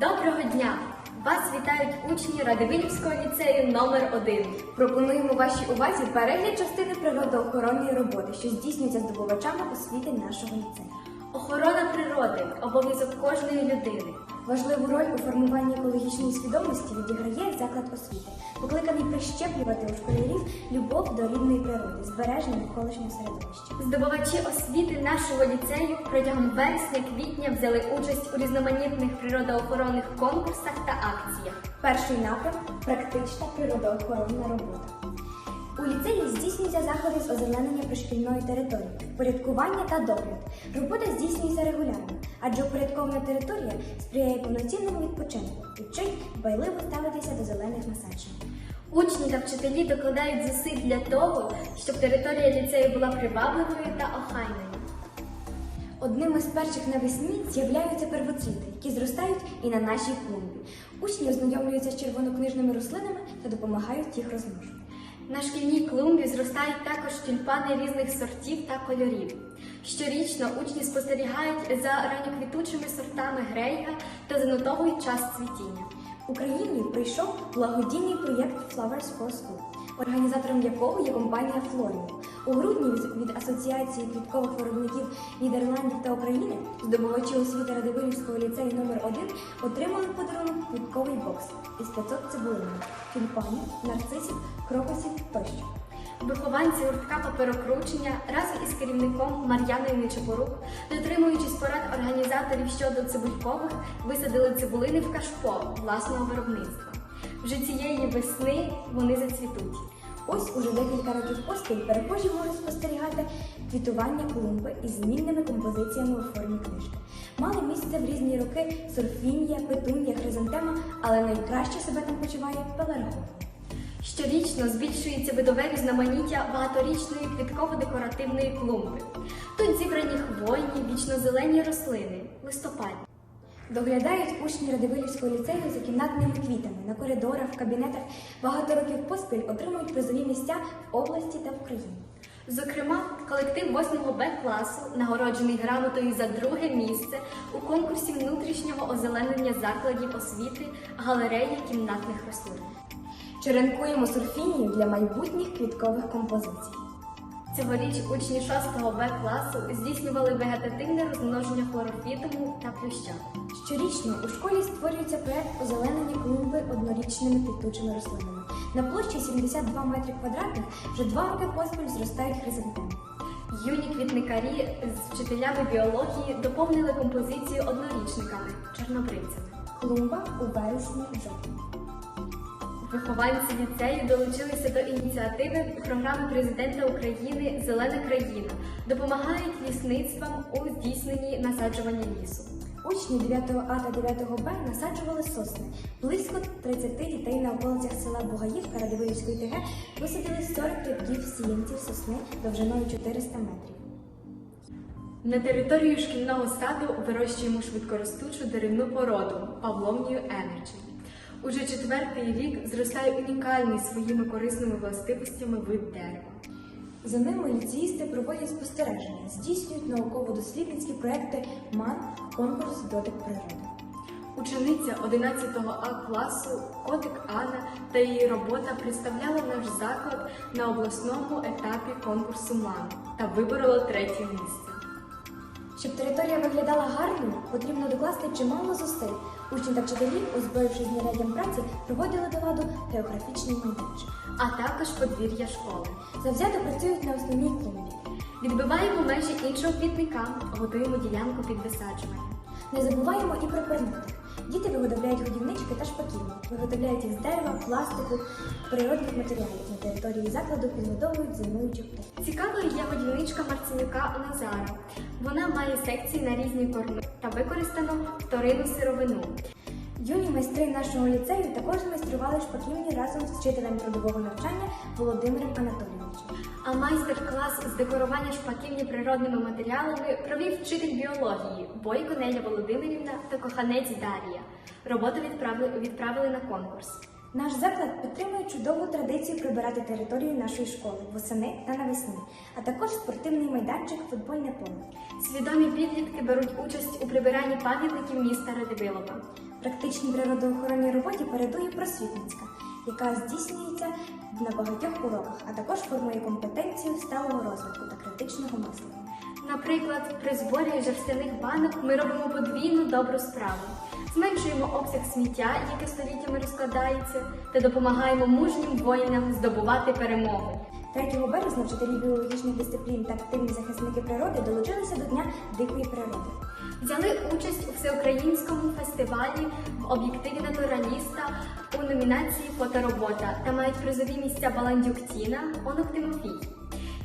Доброго дня! Вас вітають учні Радивилівського ліцею номер 1 Пропонуємо вашій увазі перегляд частини природоохоронної роботи, що здійснюється здобувачами освіти нашого ліцею. Охорона природи обов'язок кожної людини. Важливу роль у формуванні екологічної свідомості відіграє заклад освіти, покликаний прищеплювати у школярів любов до рідної природи, збереження навколишнього середовища. Здобувачі освіти нашого ліцею протягом вересня-квітня взяли участь у різноманітних природоохоронних конкурсах та акціях. Перший напрям практична природоохоронна робота. У ліцеї здійснюються заходи з озеленення пришкільної території, порядкування та догляд. Робота здійснюється регулярно, адже упорядкована територія сприяє повноцінному відпочинку, вчить дбайливо ставитися до зелених насаджень. Учні та вчителі докладають зусиль для того, щоб територія ліцею була привабливою та охайною. Одним із перших навесні з'являються первоцвіти, які зростають і на нашій клумбі. Учні ознайомлюються з червонокнижними рослинами та допомагають їх розмножувати. На шкільній клумбі зростають також тюльпани різних сортів та кольорів. Щорічно учні спостерігають за ранньоквітучими сортами грейга та занотовують час цвітіння. Україні прийшов благодійний проєкт Flowers for School, організатором якого є компанія Флоріо. У грудні від- від Асоціації квіткових виробників Нідерландів та України здобувачі освіти Радивилівського ліцею номер 1 отримали в подарунок квітковий бокс із 500 цибулинами, тюльпанів, нарцисів, крокусів тощо. Вихованці гуртка паперокручення разом із керівником Мар'яною Нечепорук, дотримуючись порад організаторів щодо цибулькових, висадили цибулини в кашпо власного виробництва. Вже цієї весни вони зацвітуть. Ось уже декілька років поспіль перехожі можуть спостерігати квітування клумби із змінними композиціями у формі книжки. Мали місце в різні роки сорфінія, петунія, хризантема, але найкраще себе там почуває пеларгон. Щорічно збільшується видове різноманіття багаторічної квітково-декоративної клумби. Тут зібрані хвойні, вічнозелені рослини, листопадні. Доглядають учні Радивилівського ліцею за кімнатними квітами на коридорах, в кабінетах. Багато років поспіль отримують призові місця в області та в Україні. Зокрема, колектив 8 Б класу, нагороджений грамотою за друге місце у конкурсі внутрішнього озеленення закладів освіти галереї кімнатних рослин. Черенкуємо сурфінію для майбутніх квіткових композицій. Цьогоріч учні 6 Б класу здійснювали вегетативне розмноження хлорофітуму та плюща. Щорічно у школі створюється проект озеленення клумби однорічними квітучими рослинами. На площі 72 метри квадратних вже два роки поспіль зростають хризантеми. Юні квітникарі з вчителями біології доповнили композицію однорічниками чорнобривцями. Клумба у вересні жовтні. Вихованці ліцею долучилися до ініціативи програми президента України Зелена країна, допомагають лісництвам у здійсненні насаджування лісу. Учні 9 А та 9 Б насаджували сосни. Близько 30 дітей на околицях села Бугаївка Радивилівської ТГ висадили 40 рядків сіянців сосни довжиною 400 метрів. На територію шкільного саду вирощуємо швидкоростучу деревну породу Павловнію Енерджі. Уже четвертий рік зростає унікальний своїми корисними властивостями вид дерева. За ними ліцеїсти проводять спостереження, здійснюють науково-дослідницькі проекти МАН, конкурс Дотик природи. Учениця 11 А класу Котик Анна та її робота представляла наш заклад на обласному етапі конкурсу МАН та виборола третє місце. Щоб територія виглядала гарно, потрібно докласти чимало зусиль. Учні та вчителі, озброївшись знаряддям праці, проводили до ладу географічний майданчик. а також подвір'я школи. Завзято працюють на основній клумбі. Відбиваємо межі іншого квітника, готуємо ділянку під висаджування. Не забуваємо і про пернатих. Діти виготовляють годівнички та шпаківні, виготовляють їх з дерева, пластику, природних матеріалів. На території закладу підгодовують зимуючих птахів. Цікавою є годівничка Марцинюка Назара. Вона має секції на різні корми та використано вторинну сировину. Юні майстри нашого ліцею також майстрували шпаківні разом з вчителем трудового навчання Володимиром Анатолійовичем. А майстер-клас з декорування шпаківні природними матеріалами провів вчитель біології Бойко Неля Володимирівна та коханець Дар'я. Роботу відправили, відправили на конкурс. Наш заклад підтримує чудову традицію прибирати територію нашої школи восени та навесні, а також спортивний майданчик, футбольне поле. Свідомі підлітки беруть участь у прибиранні пам'ятників міста Радивилова. Практичній природоохоронній роботі передує просвітницька, яка здійснюється на багатьох уроках, а також формує компетенцію сталого розвитку та критичного мислення. Наприклад, при зборі жерстяних банок ми робимо подвійну добру справу. Зменшуємо обсяг сміття, яке століттями розкладається, та допомагаємо мужнім воїнам здобувати перемоги. 3 березня вчителі біологічних дисциплін та активні захисники природи долучилися до Дня дикої природи. Взяли участь у всеукраїнському фестивалі в об'єктиві натураліста у номінації Фоторобота та мають призові місця Баландюк Тіна, Онук Тимофій.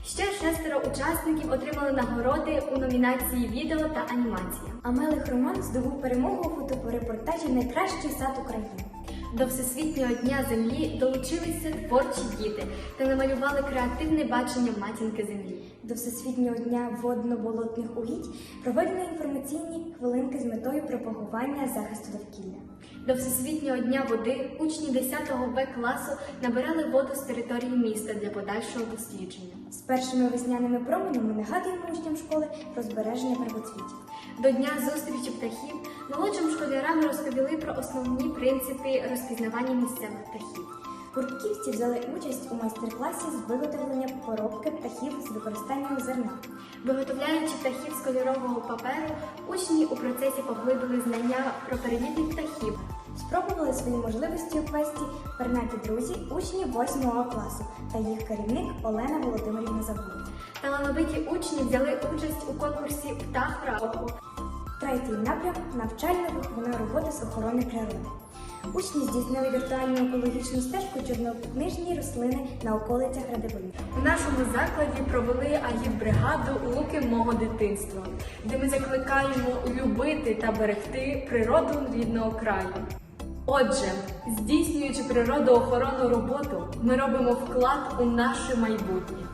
Ще шестеро учасників отримали нагороди у номінації Відео та анімація. А Мелих Роман здобув перемогу у фотопорепортажі Найкращий сад України. До Всесвітнього дня землі долучилися творчі діти та намалювали креативне бачення матінки землі. До Всесвітнього дня водно-болотних угідь проведено інформаційні хвилинки з метою пропагування захисту довкілля. До Всесвітнього дня води учні 10 Б класу набирали воду з території міста для подальшого дослідження. З першими весняними променями нагадуємо учням школи про збереження первоцвітів. До Дня зустрічі птахів молодшим школярам розповіли про основні принципи розпізнавання місцевих птахів. Гуртківці взяли участь у майстер-класі з виготовлення поробки птахів з використанням зерна. Виготовляючи птахів з кольорового паперу, учні у процесі поглибили знання про перелітних птахів. Спробували свої можливості у квесті пернаті друзі, учні 8 класу та їх керівник Олена Володимирівна Забула. Талановиті учні взяли участь у конкурсі Птах року. Третій напрям навчально-виховна робота з охорони природи. Учні здійснили віртуальну екологічну стежку чорнокнижні рослини на околицях Радивилів. У нашому закладі провели агітбригаду Луки мого дитинства, де ми закликаємо любити та берегти природу рідного краю. Отже, здійснюючи природоохоронну роботу, ми робимо вклад у наше майбутнє.